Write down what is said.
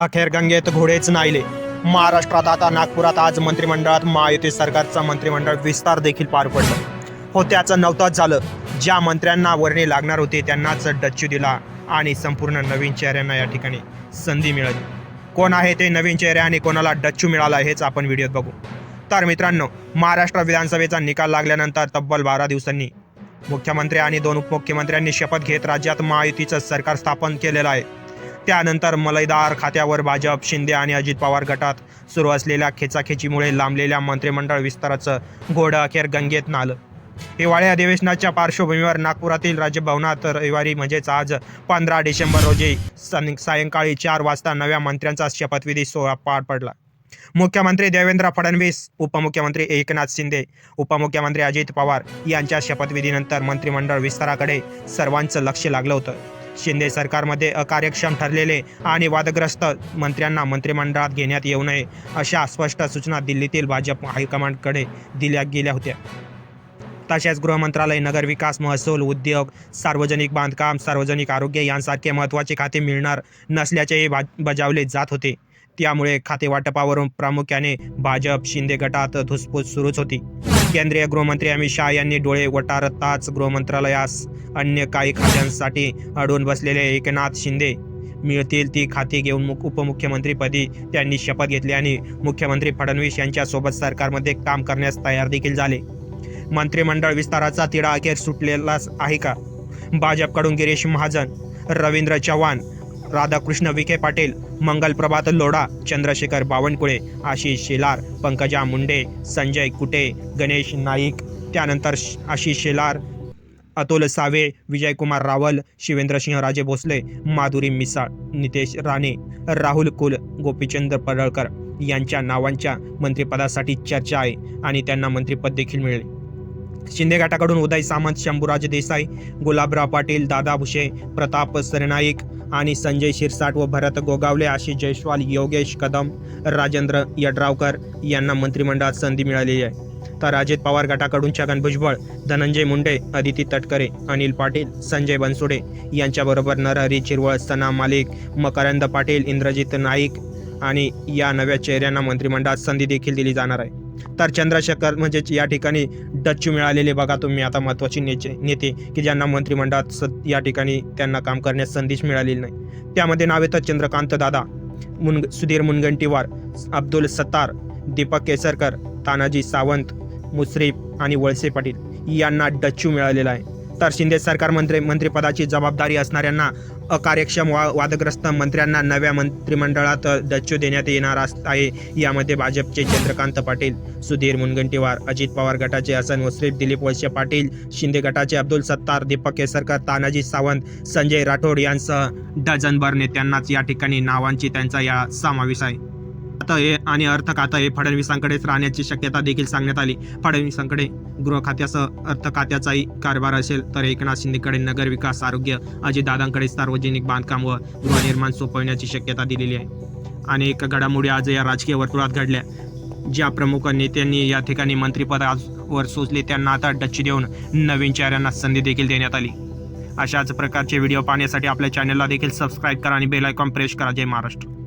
अखेर गंगेत घोडेच नाहीले महाराष्ट्रात आता नागपुरात आज मंत्रिमंडळात महायुती सरकारचं मंत्रिमंडळ विस्तार देखील पार पडलं. हो त्याचं नवताच झालं. ज्या मंत्र्यांना वर्णी लागणार होती त्यांनाच डच्चू दिला आणि संपूर्ण नवीन चेहऱ्यांना या ठिकाणी संधी मिळाली. कोण आहे ते नवीन चेहरे आणि कोणाला डच्चू मिळाला हेच आपण व्हिडिओत बघू. तर मित्रांनो महाराष्ट्र विधानसभेचा निकाल लागल्यानंतर तब्बल बारा दिवसांनी मुख्यमंत्री आणि दोन उपमुख्यमंत्र्यांनी शपथ घेत राज्यात महायुतीचं सरकार स्थापन केलेलं आहे. त्यानंतर मलईदार खात्यावर भाजप शिंदे आणि अजित पवार गटात सुरू असलेल्या खेचाखेचीमुळे लांबलेल्या मंत्रिमंडळ विस्ताराचं घोडं अखेर गंगेत नालं. हिवाळी अधिवेशनाच्या पार्श्वभूमीवर नागपुरातील राजभवनात रविवारी म्हणजेच आज पंधरा डिसेंबर रोजी सन सायंकाळी चार वाजता नव्या मंत्र्यांचा शपथविधी सोहळा पार पडला. मुख्यमंत्री देवेंद्र फडणवीस उपमुख्यमंत्री एकनाथ शिंदे उपमुख्यमंत्री अजित पवार यांच्या शपथविधीनंतर मंत्रिमंडळ विस्ताराकडे सर्वांचं लक्ष लागलं होतं. शिंदे सरकारमध्ये अकार्यक्षम ठरलेले आणि वादग्रस्त मंत्र्यांना मंत्रिमंडळात घेण्यात येऊ नये अशा स्पष्ट सूचना दिल्लीतील भाजप हायकमांडकडे दिल्या गेल्या होत्या. तसेच गृहमंत्रालय नगरविकास महसूल उद्योग सार्वजनिक बांधकाम सार्वजनिक आरोग्य यांसारखे महत्त्वाचे खाते मिळणार नसल्याचेही बा बजावले जात होते. त्यामुळे खातेवाटपावरून प्रामुख्याने भाजप शिंदे गटात धुसफूस सुरूच होती. केंद्रीय गृहमंत्री अमित शहा यांनी डोळे वटारताच गृहमंत्रालयास अन्य काही खात्यांसाठी अडून बसलेले एकनाथ शिंदे. मिळतील ती खाती घेऊन मुख उपमुख्यमंत्रीपदी त्यांनी शपथ घेतली आणि मुख्यमंत्री फडणवीस यांच्यासोबत सरकारमध्ये काम करण्यास तयार देखील झाले. मंत्रिमंडळ विस्ताराचा तिढा अखेर सुटलेलाच आहे का? भाजपकडून गिरीश महाजन रवींद्र चव्हाण राधाकृष्ण विखे पाटील मंगल प्रभात लोढा चंद्रशेखर बावनकुळे आशिष शेलार पंकजा मुंडे संजय कुटे गणेश नाईक त्यानंतर श- आशिष शेलार अतुल सावे विजयकुमार रावल शिवेंद्रसिंहराजे भोसले माधुरी मिसाळ नितेश राणे राहुल कुल गोपीचंद पडळकर यांच्या नावांच्या मंत्रिपदासाठी चर्चा आहे आणि त्यांना मंत्रिपद देखील मिळेल. शिंदे गटाकडून उदय सामंत शंभूराज देसाई गुलाबराव पाटील दादा भुसे प्रताप सरनाईक आणि संजय शिरसाट व भरत गोगावले आशिष जयस्वाल योगेश कदम राजेंद्र यड्रावकर यांना मंत्रिमंडळात संधी मिळालेली आहे. तर अजित पवार गटाकडून छगन भुजबळ धनंजय मुंडे अदिती तटकरे अनिल पाटील संजय बनसुडे यांच्याबरोबर नरहरी चिरवळ सना मालिक मकरंद पाटील इंद्रजित नाईक आणि या नव्या चेहऱ्यांना मंत्रिमंडळात संधी देखील दिली जाणार आहे. तर चंद्रशेखर म्हणजेच या ठिकाणी डच्चू मिळालेले बघा तुम्ही. आता महत्त्वाचे नेते नेते की ज्यांना मंत्रिमंडळात स या ठिकाणी त्यांना काम करण्यास संधीच मिळालेली नाही. त्यामध्ये नाव येतात चंद्रकांत दादा मुन सुधीर मुनगंटीवार अब्दुल सत्तार दीपक केसरकर तानाजी सावंत मुश्रीफ आणि वळसे पाटील यांना डच्चू मिळालेला आहे. तर शिंदे सरकार मंत्री मंत्रिपदाची जबाबदारी असणाऱ्यांना अकार्यक्षम वा वादग्रस्त मंत्र्यांना नव्या मंत्रिमंडळात दच्चू देण्यात येणार आहे. यामध्ये भाजपचे चंद्रकांत पाटील सुधीर मुनगंटीवार अजित पवार गटाचे हसन मुश्रीफ दिलीप वळसे पाटील शिंदे गटाचे अब्दुल सत्तार दीपक केसरकर तानाजी सावंत संजय राठोड यांसह डझनभर नेत्यांनाच या ठिकाणी नावांची त्यांचा या समावेश आहे. आता हे आणि अर्थ खातं हे फडणवीसांकडेच राहण्याची शक्यता देखील सांगण्यात आली. फडणवीसांकडे गृह खात्यासह अर्थ खात्याचाही कारभार असेल तर एकनाथ शिंदेकडे नगर विकास आरोग्य अजितदादांकडे सार्वजनिक बांधकाम व गृहनिर्माण सोपवण्याची शक्यता दिलेली आहे. अनेक घडामोडी आज या राजकीय वर्तुळात घडल्या. ज्या प्रमुख नेत्यांनी या ठिकाणी मंत्रिपदावर सोचले त्यांना आता डच्ची देऊन नवीन चेहऱ्यांना संधी देखील देण्यात आली. अशाच प्रकारचे व्हिडिओ पाहण्यासाठी आपल्या चॅनलला देखील सबस्क्राईब करा आणि बेल आयकॉन प्रेस करा. जय महाराष्ट्र.